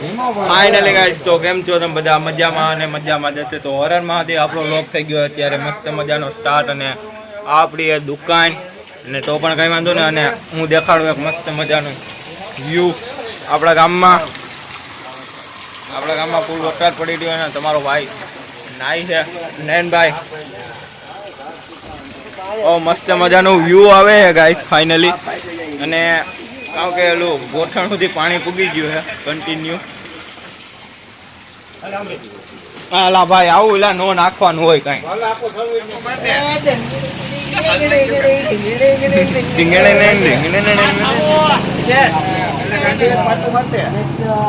Finally guys તો કેમ છો તમે બધા? મજામાં અને મજામાં જશે. તો હરણ મહાદેવ આપણો લોક થઈ ગયો અત્યારે મસ્ત મજાનો સ્ટાર્ટ અને આપણી દુકાન. અને તો પણ કંઈ વાંધો નહીં, અને હું દેખાડું એક મસ્ત મજાનું વ્યૂ આપણા ગામમાં. આપણા ગામમાં ફૂલ વરસાદ પડી રહ્યો અને તમારો ભાઈ નાઈ છે, નયનભાઈ. ઓ, મસ્ત મજાનું વ્યૂ આવે છે ગાઈસ ફાઇનલી અને કારણ કે એલું ગોઠણ સુધી પાણી પૂગી ગયું છે કન્ટિન્યુ હાલા ભાઈ, આવું એલા નો નાખવાનું હોય કઈ.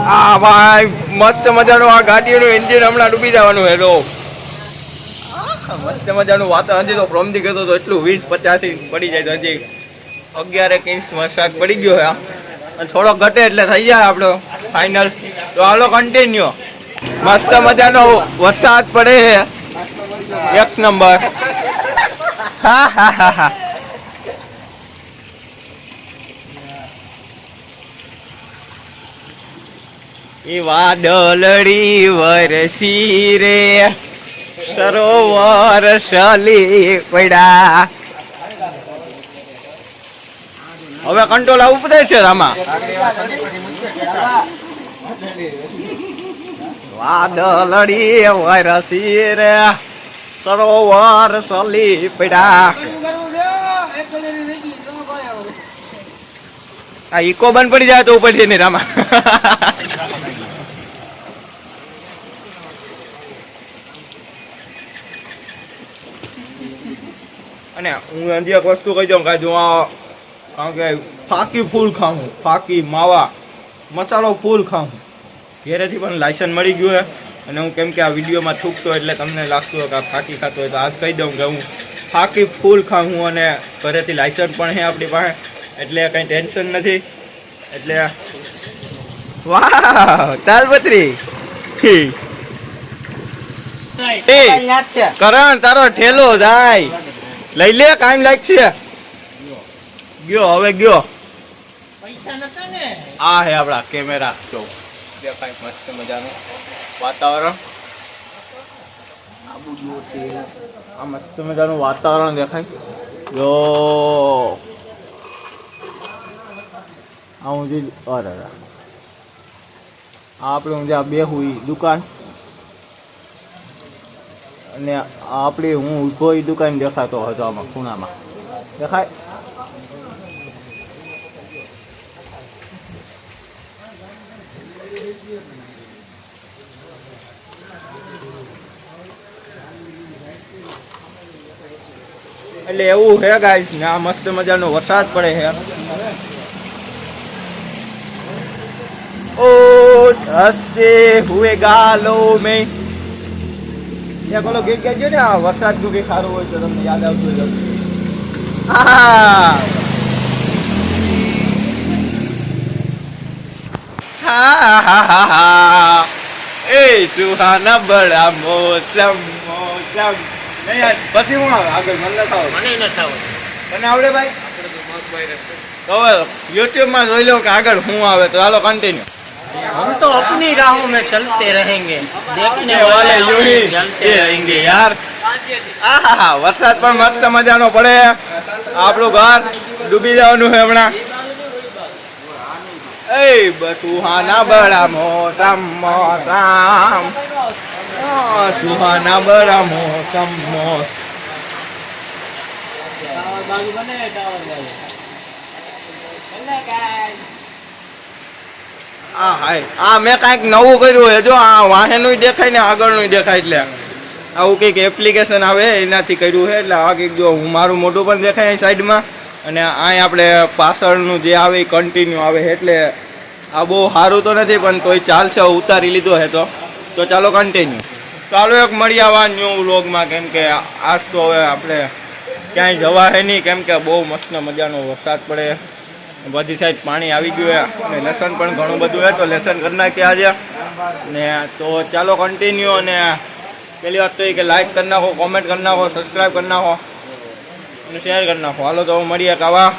આ ભાઈ, મસ્ત મજાનું આ ગાડીનું એન્જિન હમણાં ડૂબી જવાનું તો મસ્ત મજાનું વાતાવરણ. હજી તો પ્રોમથી કહેતો તો એટલું વીસ પચાસી પડી જાય તો હજી અગિયાર એક ઇંચ વરસાદ પડી ગયો અને થોડો ઘટે એટલે થઈ જાય આપણો ફાઇનલ તો હાલો કન્ટિન્યુ મસ્ત મજાનો વરસાદ પડે એક નંબર. હા એ વાદળડી વરસી રે. સરોવર સલી પડ્યા હવે કંટ્રોલ આવવું પડે છે આમાં વાદળડી વરસી રે. સરોવર સલી પડ્યા આ ઈકો બંધ પડી જાય તો ઉપર છે ને રામા. અને હું અંધી એક વસ્તુ કહી દઉં કે જો કારણ કે ફાકી ફૂલ ખાઉં ફાકી માવા મસાલો ફૂલ ખાઉં. ઘેરેથી પણ લાયસન્સ મળી ગયું છે અને હું કેમ કે આ વિડીયોમાં થૂકતો એટલે તમને લાગતું હોય કે આ ફાકી ખાતો હોય તો આજ કહી દઉં કે હું ફાકી ફૂલ ખાઉં હું અને ઘરેથી લાયસન્સ પણ છે આપણી પાસે. એટલે કંઈ ટેન્શન નથી. એટલે વાહ તાલપત્રી. કરણ તારો ઠેલો જાય. લઈ લે કામ લાગશે. ગયો હવે ગયો. આ હે આપણા કેમેરા જો. દેખાય મસ્ત મજાનું વાતાવરણ. આ મસ્ત મજાનું વાતાવરણ દેખાય. જો. આ ઊંધી અરે. આ આપણે આ બે હુઈ દુકાન. અને આપણી હું ઊભો એ દુકાન દેખાતો હતો આમાં ખૂણામાં. દેખાય? એટલે એવું હે ગાઈસ ને આ મસ્ત મજાનો વરસાદ પડે છે. ઓ હસતે હુએ ગાલો મેં. એક ઓલો ગીત ગાજો ને, આ વરસાદનું સારું હોય તો તમને યાદ આવતું હોય હા. હા હા હા એ સુહાના બડા મોસમ મોસમ. નહીં યાર, પછી હું આવે આગળ મને ન થાવ મને ન થાવ તને આવડે ભાઈ તો હવે યુટ્યુબમાં જોઈ લો કે આગળ શું આવે તો ચાલો કન્ટિન્યુ हम तो अपनी राहों में चलते रहेंगे देखने વાલે वाले યુહી हमें जलते रहेंगे યાર આહા વરસાદ પણ મસ્ત મજાનો પડે આપણું ઘર ડૂબી જવાનું છે હમણાં એ સુહાના બડા મોસમ મોસમ આ સુહાના બરા મોસમ મોસ આ હાય આ મેં કાંઈક નવું કર્યું છે જો આ વાહેનું દેખાય ને આગળનું દેખાય એટલે આવું કંઈક એપ્લિકેશન આવે એનાથી કર્યું છે એટલે આ કંઈક જો હું મારું મોઢું પણ દેખાય સાઈડમાં, અને અહીં આપણે પાછળનું જે આવે એ કન્ટિન્યુ આવે એટલે આ બહુ સારું તો નથી, પણ તોય ચાલશે ઉતારી લીધો છે તો. તો ચાલો કન્ટિન્યુ ચાલો એક મળી આવા ન્યૂ વ્લોગમાં કેમ કે આજ તો હવે આપણે ક્યાંય જવા હે નહીં, કેમ કે બહુ મસ્ત મજાનો વરસાદ પડે. બધી સાઈડ પાણી આવી ગયું અને લેસન પણ ઘણું બધું છે, તો લેસન કરી નાખ્યા આજે. ને તો ચાલો કન્ટિન્યુ અને પહેલી વાત તો એ કે લાઈક કરી નાખો કોમેન્ટ કરી નાખો સબસ્ક્રાઈબ કરી નાખો અને શેર કરી નાખો. હાલો તો મળીએ કાવા